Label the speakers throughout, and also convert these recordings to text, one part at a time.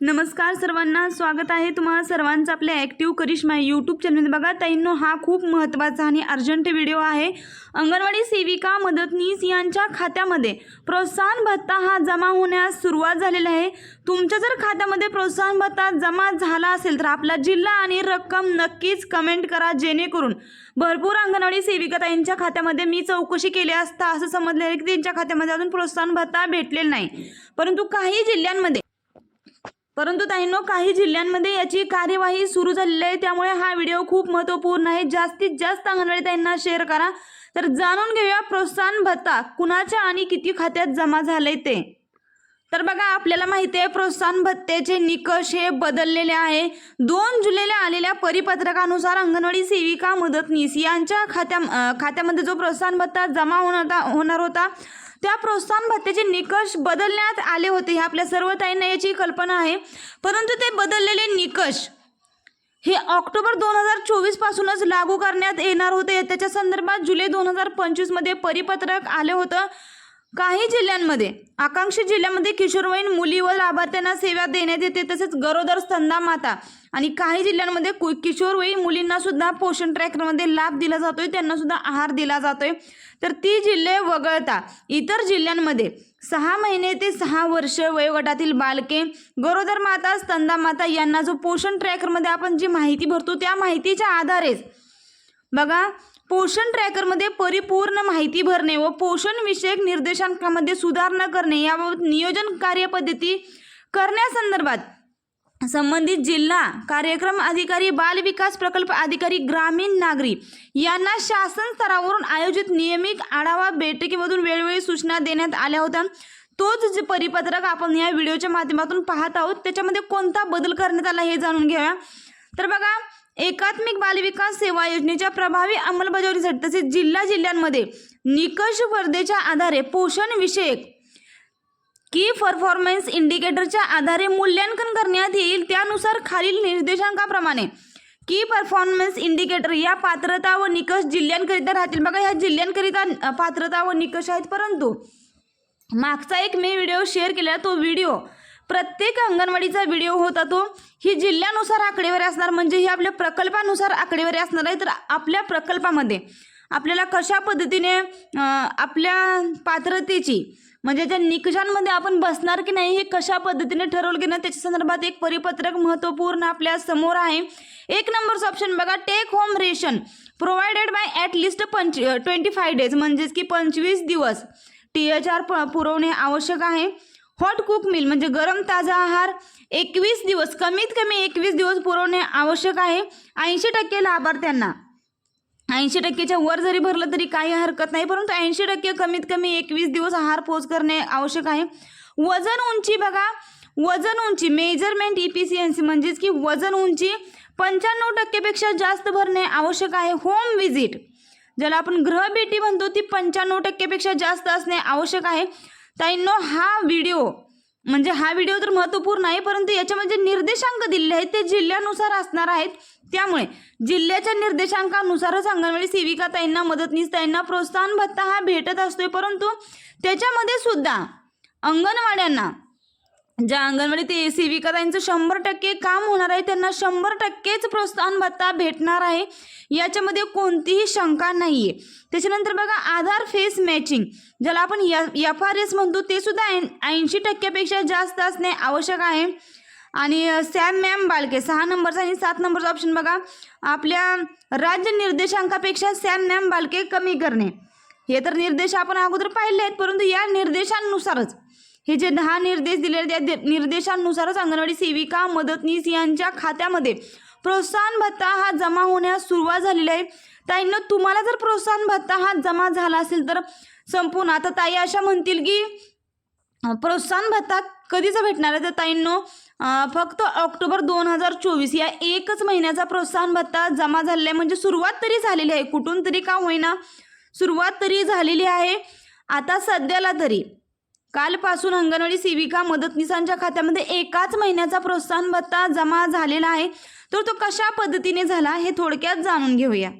Speaker 1: नमस्कार सर्वांना स्वागत आहे तुम्हाला सर्वांचं आपल्या ॲक्टिव्ह करिश्मा यूट्यूब चॅनल बघा ताईंनो हा खूप महत्त्वाचा आणि अर्जंट व्हिडिओ आहे. अंगणवाडी सेविका मदतनीस यांच्या खात्यामध्ये प्रोत्साहन भत्ता हा जमा होण्यास सुरुवात झालेला आहे. तुमच्या जर खात्यामध्ये प्रोत्साहन भत्ता जमा झाला असेल तर आपला जिल्हा आणि रक्कम नक्कीच कमेंट करा जेणेकरून भरपूर अंगणवाडी सेविका ताईंच्या खात्यामध्ये मी चौकशी केली असता असं समजलं आहे की त्यांच्या खात्यामध्ये अजून प्रोत्साहन भत्ता भेटलेला नाही. परंतु काही जिल्ह्यांमध्ये परंतु ताईंनो काही जिल्ह्यांमध्ये याची कार्यवाही सुरू झालेली आहे. त्यामुळे हा व्हिडिओ खूप महत्त्वपूर्ण आहे. जास्तीत जास्त अंगणवाडी ताईंना शेअर करा. तर जाणून घेऊया प्रोत्साहन भत्ता. कुणाच्या आणि किती खात्यात जमा झाले ते? तर बघा आपल्याला माहिती आहे प्रोत्साहन भत्त्याचे निकष हे बदललेले आहे. दोन जुलैला आलेल्या परिपत्रकानुसार अंगणवाडी सेविका मदतनीस यांच्या खात्या खात्यामध्ये जो प्रोत्साहन भत्ता जमा होणार होणार होता त्या प्रोत्साहन भत्त्याचे निकष बदलण्यात आले होते. हे आपल्या सर्व ताईंना याची कल्पना आहे. परंतु ते बदललेले निकष हे ऑक्टोबर दोन हजार चोवीस पासूनच लागू करण्यात येणार होते. त्याच्या संदर्भात जुलै दोन हजार पंचवीसमध्ये परिपत्रक आलं होतं. काही जिल्ह्यांमध्ये आकांक्षित जिल्ह्यामध्ये किशोरवयीन मुली व लाभार्थ्यांना सेवा देण्यात येते तसेच गरोदर स्तंदा माता आणि काही जिल्ह्यांमध्ये कु- किशोरवयीन मुलींना सुद्धा पोषण ट्रॅकरमध्ये लाभ दिला जातोय त्यांना सुद्धा आहार दिला जातोय. तर ती जिल्हे वगळता इतर जिल्ह्यांमध्ये सहा महिने ते सहा वर्ष वयोगटातील बालके गरोदर माता स्तंदा माता यांना जो पोषण ट्रॅकरमध्ये आपण जी माहिती भरतो त्या माहितीच्या आधारेच बघा पोषण ट्रॅकरमध्ये परिपूर्ण माहिती भरणे व पोषण विषयक निर्देशांकामध्ये सुधारणा करणे याबाबत नियोजन कार्यपद्धती करण्यासंदर्भात संबंधित जिल्हा कार्यक्रम अधिकारी बाल विकास प्रकल्प अधिकारी ग्रामीण नागरी यांना शासन स्तरावरून आयोजित नियमित आढावा बैठकीमधून वेळोवेळी सूचना देण्यात आल्या होत्या. तोच जे परिपत्रक आपण या व्हिडिओच्या माध्यमातून पाहत आहोत त्याच्यामध्ये कोणता बदल करण्यात आला हे जाणून घेऊया. तर बघा एकात्मिक बालविकास सेवा योजनेच्या प्रभावी अंमलबजावणीसाठी तसेच जिल्हा जिल्ह्यांमध्ये निकष स्पर्धेच्या आधारे पोषण विषयक की परफॉर्मन्स इंडिकेटरच्या आधारे मूल्यांकन करण्यात येईल त्यानुसार खालील निर्देशांकाप्रमाणे की परफॉर्मन्स इंडिकेटर या पात्रता व निकष जिल्ह्यांकरिता राहतील. बघा ह्या जिल्ह्यांकरिता पात्रता व निकष आहेत परंतु मागचा एक मी व्हिडिओ शेअर केला तो व्हिडिओ प्रत्येक अंगणवाडीचा व्हिडिओ होता तो. ही जिल्ह्यानुसार आकडेवारी असणार म्हणजे ही आपल्या प्रकल्पानुसार आकडेवारी असणार आहे तर आपल्या प्रकल्पामध्ये आपल्याला कशा पद्धतीने आपल्या पात्रतेची म्हणजे ज्या निकषांमध्ये आपण बसणार की नाही हे कशा पद्धतीने ठरवलं की नाही त्याच्या संदर्भात एक परिपत्रक महत्त्वपूर्ण आपल्यासमोर आहे. एक नंबरचं ऑप्शन बघा take home ration provided by at least पंच ट्वेंटी फाय डेज म्हणजेच की पंचवीस दिवस. टी एच आर पुरवणे आवश्यक आहे. हॉट कुक मिल म्हणजे गरम ताजा आहार एकवीस दिवस कमीत कमी एकवीस दिवस पुरवणे आवश्यक आहे. ऐंशी टक्के लाभार्थ्यांना. ऐंशी टक्केच्या वर जरी भरलं तरी काही हरकत नाही परंतु ऐंशी टक्के कमीत कमी एकवीस दिवस आहार पोच करणे आवश्यक आहे. वजन उंची बघा. वजन उंची मेजरमेंट ई पी सी म्हणजेच की वजन उंची पंच्याण्णव टक्केपेक्षा जास्त भरणे आवश्यक आहे. होम विजिट ज्याला आपण ग्रहभेटी म्हणतो ती पंच्याण्णव टक्केपेक्षा जास्त असणे आवश्यक आहे. ताईंनो हा व्हिडिओ म्हणजे हा व्हिडिओ तर महत्त्वपूर्ण आहे परंतु याच्यामध्ये निर्देशांक दिलेले आहेत ते जिल्ह्यानुसार असणार आहेत. त्यामुळे जिल्ह्याच्या निर्देशांकानुसारच अंगणवाडी सेविका ताईंना मदतनीस ताईंना प्रोत्साहन भत्ता हा भेटत असतोय. परंतु त्याच्यामध्ये सुद्धा अंगणवाड्यांना ज्या अंगणवाडी ते सेविका त्यांचं शंभर टक्के काम होणार आहे त्यांना शंभर टक्केच प्रोत्साहन भत्ता भेटणार आहे. याच्यामध्ये कोणतीही शंका नाही आहे त्याच्यानंतर बघा आधार फेस मॅचिंग ज्याला आपण एफ आर एस म्हणतो ते सुद्धा ऐंशी टक्क्यापेक्षा जास्त असणे आवश्यक आहे. आणि सॅम मॅम बालके सहा नंबरचा आणि सात नंबरचा ऑप्शन बघा. आपल्या राज्य निर्देशांकापेक्षा सॅम मॅम बालके कमी करणे. हे तर निर्देश आपण अगोदर पाहिले आहेत परंतु या निर्देशांनुसारच हे जे दहा निर्देश दिलेले त्या दे- निर्देशांनुसारच अंगणवाडी सेविका मदतनीस यांच्या खात्यामध्ये प्रोत्साहन भत्ता हा जमा होण्यास सुरुवात झालेली आहे. ताईंनो तुम्हाला जर प्रोत्साहन भत्ता हा जमा झाला असेल तर संपूर्ण आता ताई अशा म्हणतील की प्रोत्साहन भत्ता कधीचा भेटणार आहे? तर ताईंनो फक्त ऑक्टोबर दोन हजार चोवीस या एकच महिन्याचा प्रोत्साहन भत्ता जमा झालेला आहे. म्हणजे सुरुवात तरी झालेली आहे. कुठून तरी का होईना सुरुवात तरी झालेली आहे. आता सध्याला तरी कालपासून अंगणवाडी सेविका मदतनीसांच्या खात्यामध्ये एकाच महिन्याचा प्रोत्साहन भत्ता जमा झालेला आहे. तर तो कशा पद्धतीने झाला हे थोडक्यात जाणून घेऊया.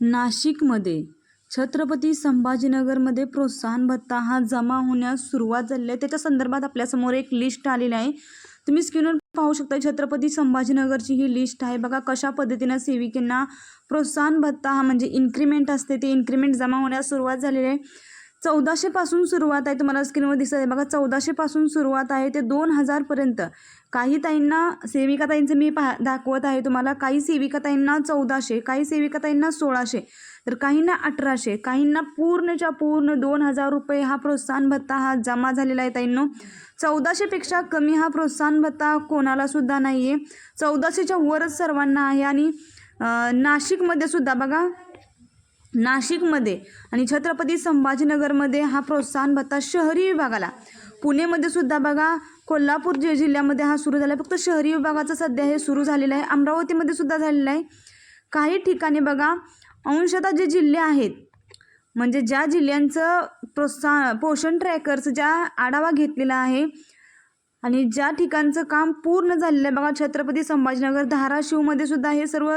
Speaker 1: नाशिकमध्ये छत्रपती संभाजीनगरमध्ये प्रोत्साहन भत्ता हा जमा होण्यास सुरुवात झाली आहे. त्याच्या संदर्भात आपल्यासमोर एक लिस्ट आलेली आहे. तुम्ही स्क्रीनवर पाहू शकता छत्रपती संभाजीनगरची ही लिस्ट आहे. बघा कशा पद्धतीनं सेविकांना प्रोत्साहन भत्ता हा म्हणजे इन्क्रीमेंट असते. ते इन्क्रीमेंट जमा होण्यास सुरुवात झालेली आहे. चौदाशेपासून सुरुवात आहे तुम्हाला स्क्रीनवर दिसत आहे. बघा चौदाशेपासून सुरुवात आहे ते दोन हजारपर्यंत काही ताईंना सेविकाताईंचं मी पहा दाखवत आहे तुम्हाला. काही सेविकाताईंना चौदाशे काही सेविकाताईंना सोळाशे तर काहींना अठराशे काहींना पूर्णच्या पूर्ण दोन हजार रुपये हा प्रोत्साहन भत्ता हा जमा झालेला आहे ताईंनो. चौदाशेपेक्षा कमी हा प्रोत्साहन भत्ता कोणाला सुद्धा नाही आहे चौदाशेच्या वरच सर्वांना आहे आणि नाशिकमध्ये सुद्धा बघा नाशिकमध्ये आणि छत्रपती संभाजीनगरमध्ये हा प्रोत्साहन भत्ता शहरी विभागाला. पुणेमध्ये सुद्धा बघा कोल्हापूर जि जिल्ह्यामध्ये हा सुरू झाला आहे फक्त शहरी विभागाचं सध्या हे सुरू झालेलं आहे अमरावतीमध्ये सुद्धा झालेलं आहे. काही ठिकाणी बघा अंशतः जे जिल्हे आहेत म्हणजे ज्या जिल्ह्यांचं प्रोत्साहन पोषण ट्रॅकर्स ज्या आढावा घेतलेला आहे आणि ज्या ठिकाणचं काम पूर्ण झालेलं आहे बघा छत्रपती संभाजीनगर धाराशिवमध्ये सुद्धा हे सर्व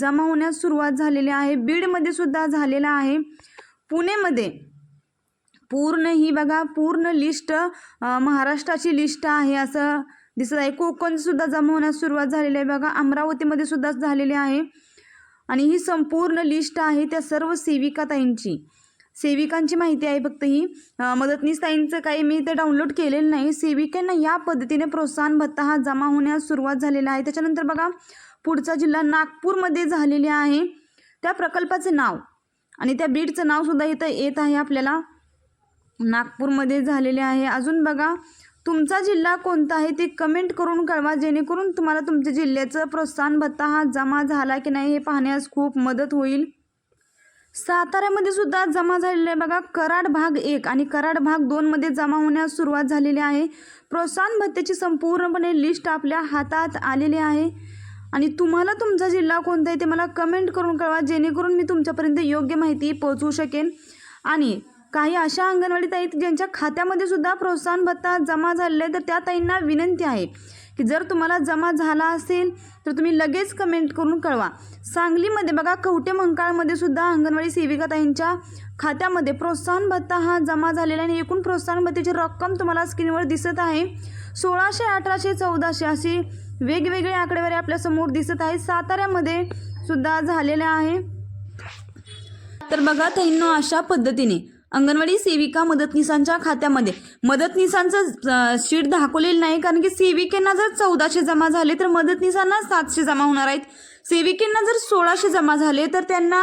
Speaker 1: जमा होण्यास सुरुवात झालेली आहे. बीडमध्ये सुद्धा झालेलं आहे. पुणेमध्ये पूर्ण ही बघा पूर्ण लिस्ट महाराष्ट्राची लिस्ट आहे असं दिसत आहे. कोकणसुद्धा जमा होण्यास सुरुवात झालेली आहे बघा. अमरावतीमध्ये सुद्धा झालेली आहे. आणि ही संपूर्ण लिस्ट आहे त्या सर्व सेविकाताईंची सेविकांची माहिती आहे फक्त ही. मदतनीसताईंचं काही मी ते डाउनलोड केलेलं नाही. सेविकांना या पद्धतीने प्रोत्साहन भत्ता हा जमा होण्यास सुरुवात झालेला आहे. त्याच्यानंतर बघा पुढचा जिल्हा नागपूरमध्ये झालेली आहे. त्या प्रकल्पाचं नाव आणि त्या बीडचं नावसुद्धा इथं येत आहे आपल्याला. नागपूरमध्ये झालेले आहे. अजून बघा तुमचा जिल्हा कोणता आहे ते कमेंट करून कळवा. जेणेकरून तुम्हाला तुमच्या जिल्ह्याचं प्रोत्साहन भत्ता हा जमा झाला की नाही हे पाहण्यास खूप मदत होईल. साताऱ्यामध्ये सुद्धा जमा झालेलं आहे बघा कराड भाग एक आणि कराड भाग दोनमध्ये जमा होण्यास सुरुवात झालेली आहे. प्रोत्साहन भत्त्याची संपूर्णपणे लिस्ट आपल्या हातात आलेली आहे. आणि तुम्हाला तुमचा जिल्हा कोणता आहे ते मला कमेंट करून कळवा जेणेकरून मी तुमच्यापर्यंत योग्य माहिती पोहोचवू शकेन. आणि काही अशा अंगणवाडी ताई आहेत ज्यांच्या खात्यामध्ये सुद्धा प्रोत्साहन भत्ता जमा झालेला आहे तर त्या ताईंना विनंती आहे की जर तुम्हाला जमा झाला असेल तर तुम्ही लगेच कमेंट करून कळवा. सांगलीमध्ये बघा कवटे मंकाळमध्ये सुद्धा अंगणवाडी सेविका ताईंच्या खात्यामध्ये प्रोत्साहन भत्ता हा जमा झालेला आणि एकूण प्रोत्साहन भत्त्याची रक्कम तुम्हाला स्क्रीनवर दिसत आहे. सोळाशे अठराशे चौदाशे अशी वेगवेगळे आकडेवारी आपल्यासमोर दिसत आहे. साताऱ्यामध्ये सुद्धा झालेल्या आहे. तर बघा ताईंनो अशा पद्धतीने अंगणवाडी सेविका मदतनीसांच्या खात्यामध्ये. मदतनीसांचं शीट दाखवलेलं नाही कारण की सेविकेंना जर चौदाशे जमा झाले तर मदतनीसांना सातशे जमा होणार आहेत. सेविकेंना जर सोळाशे जमा झाले तर त्यांना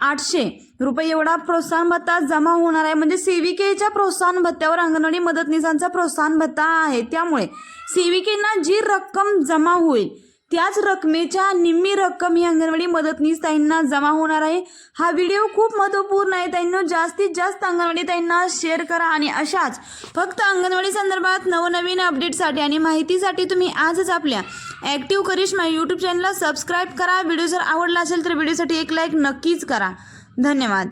Speaker 1: आठशे रुपये एवढा प्रोत्साहन भत्ता जमा होणार आहे. म्हणजे सेविकेच्या प्रोत्साहन भत्त्यावर अंगणवाडी मदतनीसांचा प्रोत्साहन भत्ता आहे. त्यामुळे सेविकेंना जी रक्कम जमा होईल त्याच रकमेच्या निम्मी रक्कम ही अंगणवाडी मदतनीस ताईंना जमा होणार आहे. हा व्हिडिओ खूप महत्त्वपूर्ण आहे. ताईंनो जास्तीत जास्त अंगणवाडी ताईंना शेअर करा आणि अशाच फक्त अंगणवाडी संदर्भात नवनवीन अपडेटसाठी आणि माहितीसाठी तुम्ही आजच आपल्या ॲक्टिव्ह करिश्मा यूट्यूब चॅनलला सबस्क्राईब करा. व्हिडिओ जर आवडला असेल तर व्हिडिओसाठी एक लाईक नक्कीच करा. धन्यवाद.